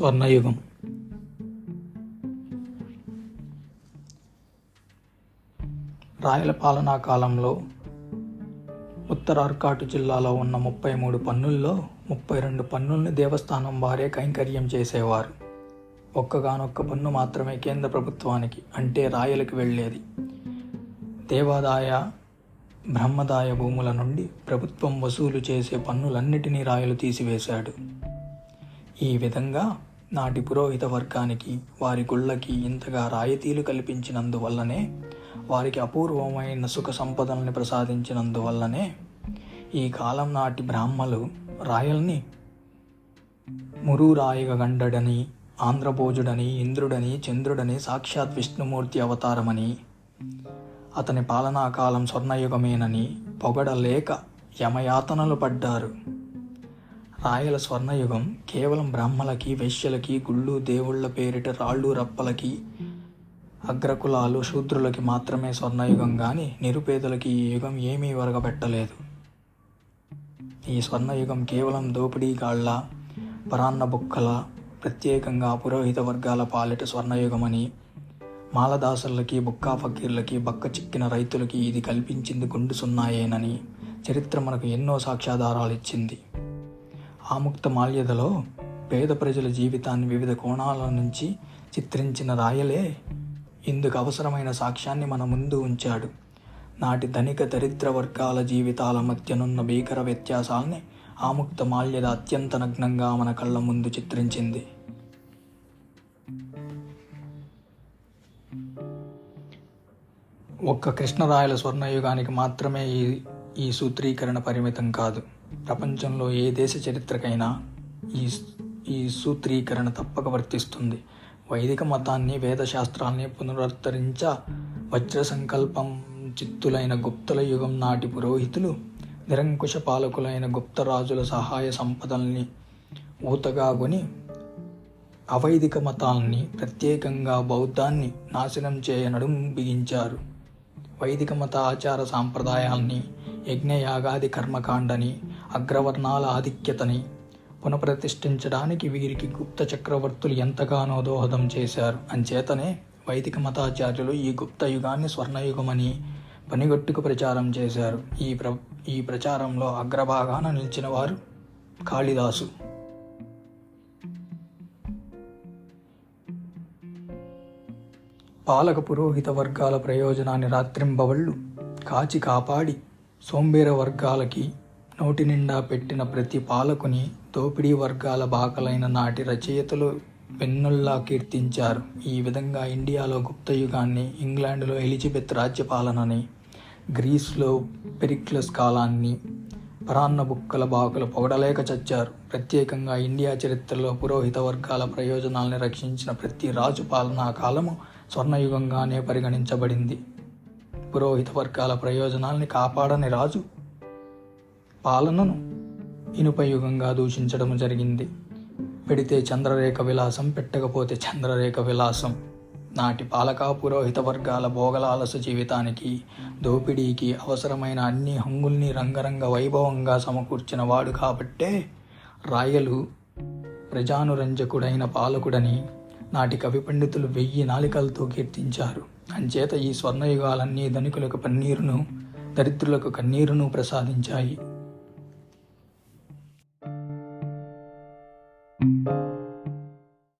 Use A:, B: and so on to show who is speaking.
A: స్వర్ణయుగం. రాయల పాలనా కాలంలో ఉత్తర ఆర్కాటు జిల్లాలో ఉన్న ముప్పై మూడు పన్నుల్లో ముప్పై రెండు పన్నుల్ని దేవస్థానం వారే కైంకర్యం చేసేవారు. ఒక్కగానొక్క పన్ను మాత్రమే కేంద్ర ప్రభుత్వానికి అంటే రాయలకు వెళ్ళేది. దేవాదాయ బ్రహ్మదాయ భూముల నుండి ప్రభుత్వం వసూలు చేసే పన్నులన్నిటినీ రాయలు తీసివేశాడు. ఈ విధంగా నాటి పురోహిత వర్గానికి వారి గుళ్ళకి ఇంతగా రాయితీలు కల్పించినందువల్లనే వారికి అపూర్వమైన సుఖ సంపదల్ని ప్రసాదించినందువల్లనే ఈ కాలం నాటి బ్రాహ్మలు రాయల్ని మురూరాయగ గండడని ఆంధ్రభోజుడని ఇంద్రుడని చంద్రుడని సాక్షాత్ విష్ణుమూర్తి అవతారమని అతని పాలనాకాలం స్వర్ణయుగమేనని పొగడలేక యమయాతనలు పడ్డారు. రాయల స్వర్ణయుగం కేవలం బ్రాహ్మలకి వైశ్యులకి గుళ్ళు దేవుళ్ళ పేరిట రాళ్ళు రప్పలకి అగ్రకులాలు శూద్రులకి మాత్రమే స్వర్ణయుగం కానీ నిరుపేదలకి ఈ యుగం ఏమీ ఒరగబెట్టలేదు. ఈ స్వర్ణయుగం కేవలం దోపిడీగాళ్ళ పరాన్న బుక్కల ప్రత్యేకంగా పురోహిత వర్గాల పాలిట స్వర్ణయుగమని మాలదాసులకి బుక్కా ఫకీర్లకి బక్క చిక్కిన రైతులకి ఇది కల్పించింది గుండు సున్నాయేనని చరిత్ర మనకు ఎన్నో సాక్ష్యాధారాలు ఇచ్చింది. ఆముక్త మాల్యదలో పేద ప్రజల జీవితాన్ని వివిధ కోణాల నుంచి చిత్రించిన రాయలే ఇందుకు అవసరమైన సాక్ష్యాన్ని మన ముందు ఉంచాడు. నాటి ధనిక దరిద్ర వర్గాల జీవితాల మధ్యనున్న భీకర వ్యత్యాసాల్ని ఆముక్త మాల్యద అత్యంత నగ్నంగా మన కళ్ళ ముందు చిత్రించింది. ఒక్క కృష్ణరాయల స్వర్ణయుగానికి మాత్రమే ఈ ఈ సూత్రీకరణ పరిమితం కాదు. ప్రపంచంలో ఏ దేశ చరిత్రకైనా ఈ ఈ సూత్రీకరణ తప్పక వర్తిస్తుంది. వైదిక మతాన్ని వేదశాస్త్రాల్ని పునరుద్ధరించ వజ్ర సంకల్పం చిత్తులైన గుప్తుల యుగం నాటి పురోహితులు నిరంకుశ పాలకులైన గుప్తరాజుల సహాయ సంపదల్ని ఊతగా కొని అవైదిక మతాల్ని ప్రత్యేకంగా బౌద్ధాన్ని నాశనం చేయనడుం బిగించారు. వైదిక మత ఆచార సాంప్రదాయాల్ని యజ్ఞయాగాది కర్మకాండని అగ్రవర్ణాల ఆధిక్యతని పునఃప్రతిష్ఠించడానికి వీరికి గుప్త చక్రవర్తులు ఎంతగానో దోహదం చేశారు. అంచేతనే వైదిక మతాచార్యులు ఈ గుప్త యుగాన్ని స్వర్ణయుగమని పనిగట్టుకు ప్రచారం చేశారు. ఈ ప్ర ఈ ప్రచారంలో అగ్రభాగాన నిలిచిన వారు కాళిదాసు. పాలక పురోహిత వర్గాల ప్రయోజనాన్ని రాత్రింబవళ్ళు కాచి కాపాడి సోంబేర వర్గాలకి నోటి నిండా పెట్టిన ప్రతి పాలకుని దోపిడీ వర్గాల బాకలైన నాటి రచయితలు వెన్నుల్లా కీర్తించారు. ఈ విధంగా ఇండియాలో గుప్త యుగాన్ని ఇంగ్లాండ్లో ఎలిజబెత్ రాజ్యపాలనని గ్రీస్లో పెరిక్లస్ కాలాన్ని పరాన్న బుక్కల బాకులు పొగడలేక చచ్చారు. ప్రత్యేకంగా ఇండియా చరిత్రలో పురోహిత వర్గాల ప్రయోజనాల్ని రక్షించిన ప్రతి రాజు పాలనా కాలము స్వర్ణయుగంగానే పరిగణించబడింది. పురోహిత వర్గాల ప్రయోజనాల్ని కాపాడని రాజు పాలనను ఇనుపయుగంగా దూషించడం జరిగింది. పెడితే చంద్రరేఖ విలాసం పెట్టకపోతే చంద్రరేఖ విలాసం. నాటి పాలకా పురోహిత వర్గాల భోగలాలస జీవితానికి దోపిడీకి అవసరమైన అన్ని హంగుల్ని రంగరంగ వైభవంగా సమకూర్చిన వాడు కాబట్టే రాయలు ప్రజానురంజకుడైన పాలకుడని నాటి కవి పండితులు వెయ్యి నాలికలతో కీర్తించారు. అంచేత ఈ స్వర్ణయుగాలన్నీ ధనికులకు పన్నీరును దరిద్రులకు కన్నీరును ప్రసాదించాయి.